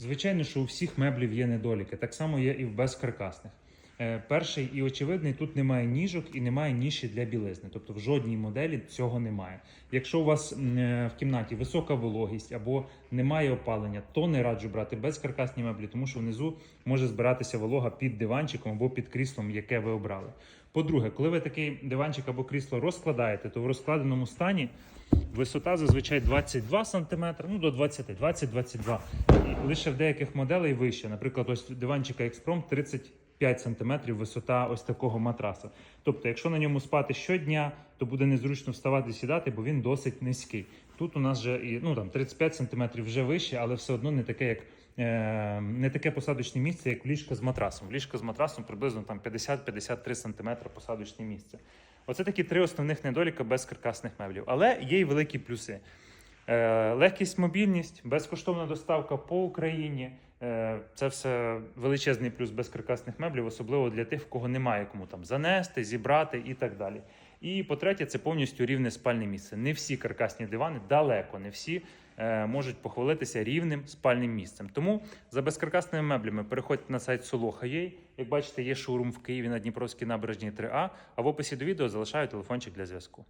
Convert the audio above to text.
Звичайно, що у всіх меблів є недоліки, так само є і в безкаркасних. Е, перший і очевидний, тут немає ніжок і немає ніші для білизни. Тобто в жодній моделі цього немає. Якщо у вас е, в кімнаті висока вологість або немає опалення, то не раджу брати безкаркасні меблі, тому що внизу може збиратися волога під диванчиком або під кріслом, яке ви обрали. По-друге, коли ви такий диванчик або крісло розкладаєте, то в розкладеному стані висота зазвичай 22 см, ну до 20, 20-22 Лише в деяких моделей вище. Наприклад, ось диванчика Експром 30 5 см висота ось такого матраса. Тобто, якщо на ньому спати щодня, то буде незручно вставати сідати, бо він досить низький. Тут у нас вже і ну там 35 см вже вище, але все одно не таке, як е, не таке посадочне місце, як ліжка з матрасом. Ліжка з матрасом приблизно там 50-53 см посадочне місце. Оце такі три основних недоліка без каркасних меблів, але є й великі плюси. Е, легкість, мобільність, безкоштовна доставка по Україні. Е, це все величезний плюс безкаркасних меблів, особливо для тих, в кого немає кому там занести, зібрати і так далі. І по-третє, це повністю рівне спальне місце. Не всі каркасні дивани, далеко не всі е, можуть похвалитися рівним спальним місцем. Тому за безкаркасними меблями переходьте на сайт Soloha.ua. Як бачите, є шоурум в Києві на Дніпровській набережній 3А, а в описі до відео залишаю телефончик для зв'язку.